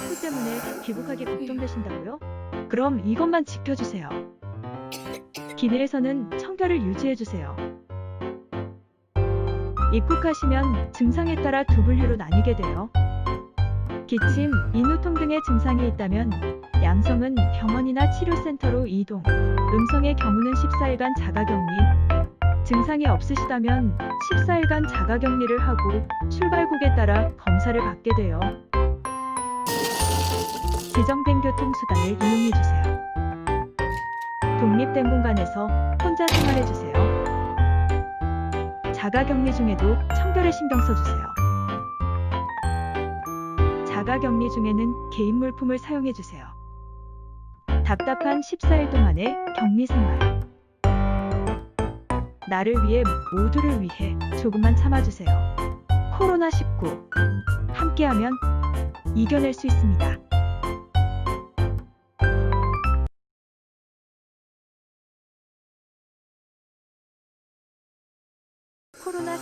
식구 때문에 귀국하기 걱정되신다고요? 그럼 이것만 지켜주세요. 기내에서는 청결을 유지해주세요. 입국하시면 증상에 따라 두 분류로 나뉘게 돼요. 기침, 인후통 등의 증상이 있다면 양성은 병원이나 치료센터로 이동, 음성의 경우는 14일간 자가격리, 증상이 없으시다면 14일간 자가격리를 하고 출발국에 따라 검사를 받게 돼요. 지정된 교통수단을 이용해주세요. 독립된 공간에서 혼자 생활해주세요. 자가격리 중에도 청결에 신경 써주세요. 자가격리 중에는 개인 물품을 사용해주세요. 답답한 14일 동안의 격리 생활. 나를 위해 모두를 위해 조금만 참아주세요. 코로나19 함께하면 이겨낼 수 있습니다. 코로나